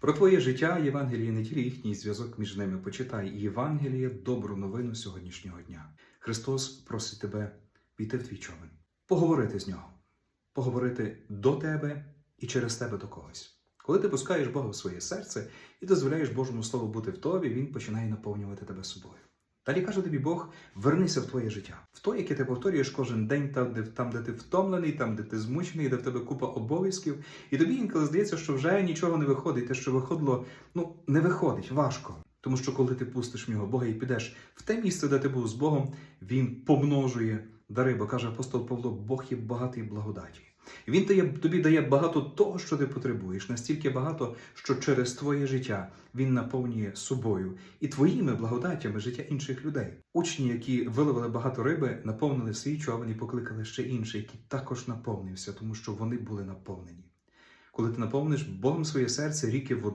Про твоє життя Євангеліє не тільки їхній зв'язок між ними. Почитай Євангеліє, добру новину сьогоднішнього дня. Христос просить тебе війти в твій човен, поговорити з нього, поговорити до тебе і через тебе до когось. Коли ти пускаєш Бога в своє серце і дозволяєш Божому Слову бути в тобі, Він починає наповнювати тебе собою. Далі каже тобі Бог: вернися в твоє життя, в то, яке ти повторюєш кожен день, там, де, там, де ти втомлений, там, де ти змучений, де в тебе купа обов'язків. І тобі інколи здається, що вже нічого не виходить. Те, що виходило, ну не виходить, важко. Тому що коли ти пустиш в нього Бога і підеш в те місце, де ти був з Богом, він помножує дари, бо каже апостол Павло, Бог є багатий благодаті. Він тобі дає багато того, що ти потребуєш, настільки багато, що через твоє життя він наповнює собою і твоїми благодатями життя інших людей. Учні, які виловили багато риби, наповнили свій човен і покликали ще інший, який також наповнився, тому що вони були наповнені. Коли ти наповниш Богом своє серце, ріки води.